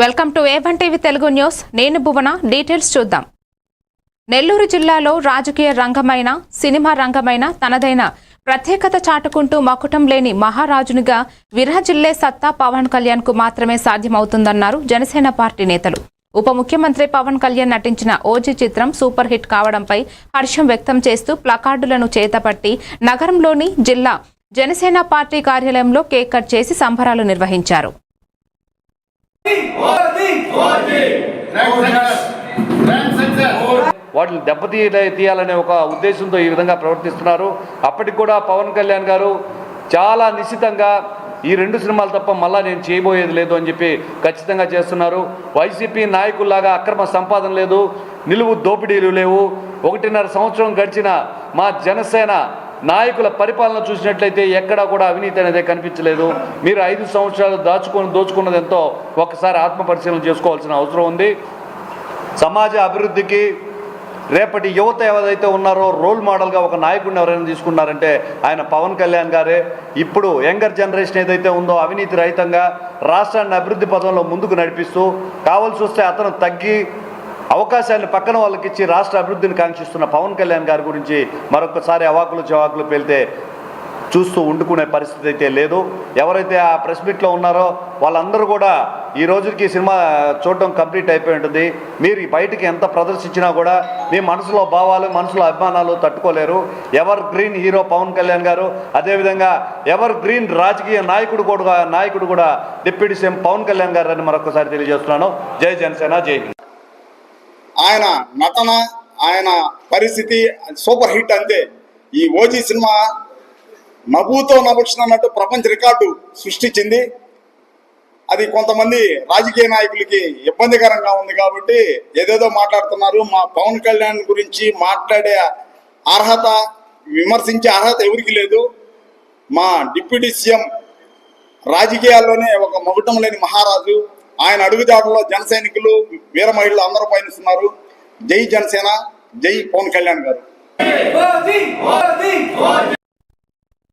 Welcome to A one TV Telugu news. నేను Bhuvana details చూద్దాం. నెల్లూరు జిల్లాలో రాజకీయ రంగమైన సినిమా రంగమైన తనదైన ప్రత్యేకత చాటుకుంటూ మకుటం లేని మహారాజునిగా విరహజిల్లే సత్తా పవన్ కళ్యాణ్కు మాత్రమే సాధ్యమవుతుందన్నారు జనసేన పార్టీ నేతలు. ఉప ముఖ్యమంత్రి పవన్ కళ్యాణ్ నటించిన ఓజీ చిత్రం సూపర్ హిట్ కావడంపై హర్షం వ్యక్తం చేస్తూ ప్లకార్డులను చేతపట్టి నగరంలోని జిల్లా జనసేన పార్టీ కార్యాలయంలో కేక్ కట్ చేసి సంబరాలు నిర్వహించారు. వాటిని దెబ్బతీయ తీయాలనే ఒక ఉద్దేశంతో ఈ విధంగా ప్రవర్తిస్తున్నారు. అప్పటికి కూడా పవన్ కళ్యాణ్ గారు చాలా నిశ్చితంగా ఈ రెండు సినిమాలు తప్ప మళ్ళా నేను చేయబోయేది లేదు అని చెప్పి ఖచ్చితంగా చేస్తున్నారు. వైసీపీ నాయకుల్లాగా అక్రమ సంపాదన లేదు నిలువు దోపిడీలు లేవు. ఒకటిన్నర సంవత్సరం గడిచిన మా జనసేన నాయకుల పరిపాలన చూసినట్లయితే ఎక్కడా కూడా అవినీతి అనేది కనిపించలేదు. మీరు ఐదు సంవత్సరాలు దాచుకొని దోచుకున్నది ఎంతో ఒకసారి ఆత్మపరిశీలన చేసుకోవాల్సిన అవసరం ఉంది. సమాజ అభివృద్ధికి రేపటి యువత ఏదైతే ఉన్నారో రోల్ మోడల్గా ఒక నాయకుడిని ఎవరైనా తీసుకున్నారంటే ఆయన పవన్ కళ్యాణ్ గారే. ఇప్పుడు యంగర్ జనరేషన్ ఏదైతే ఉందో అవినీతి రహితంగా రాష్ట్రాన్ని అభివృద్ధి పదంలో ముందుకు నడిపిస్తూ కావాల్సి వస్తే అతను తగ్గి అవకాశాన్ని పక్కన వాళ్ళకి ఇచ్చి రాష్ట్ర అభివృద్ధిని కాంక్షిస్తున్న పవన్ కళ్యాణ్ గారి గురించి మరొకసారి అవాకులు చవాకులు పేలితే చూస్తూ ఉండుకునే పరిస్థితి అయితే లేదు. ఎవరైతే ఆ ప్రెస్ మీట్లో ఉన్నారో వాళ్ళందరూ కూడా ఈ రోజుకి సినిమా చూడటం కంప్లీట్ అయిపోయి ఉంటుంది. మీరు బయటికి ఎంత ప్రదర్శించినా కూడా మీ మనసులో భావాలు మనసులో అభిమానాలు తట్టుకోలేరు. Evergreen hero Pawan Kalyan garu అదేవిధంగా ఎవర్ గ్రీన్ రాజకీయ నాయకుడు కూడా నాయకుడు కూడా డిప్యూటీ సీఎం పవన్ కళ్యాణ్ గారు అని మరొకసారి తెలియజేస్తున్నాను. జై జనసేన జై హింద్. ఆయన నటన ఆయన పరిస్థితి సూపర్ హిట్ అంతే ఈ ఓజీ సినిమా నవ్వుతో నవ్వుతున్నట్టు అన్నట్టు ప్రపంచ రికార్డు సృష్టించింది. అది కొంతమంది రాజకీయ నాయకులకి ఇబ్బందికరంగా ఉంది కాబట్టి ఏదేదో మాట్లాడుతున్నారు. మా పవన్ కళ్యాణ్ గురించి మాట్లాడే అర్హత విమర్శించే అర్హత ఎవరికి లేదు. మా డిప్యూటీ సీఎం రాజకీయాల్లోనే ఒక మొగటం లేని మహారాజు. ఆయన అడుగుజాడలో జన సైనికులు వీర మహిళలు అందరూ పయనిస్తున్నారు. జై జనసేన జై పవన్ కళ్యాణ్ గారు.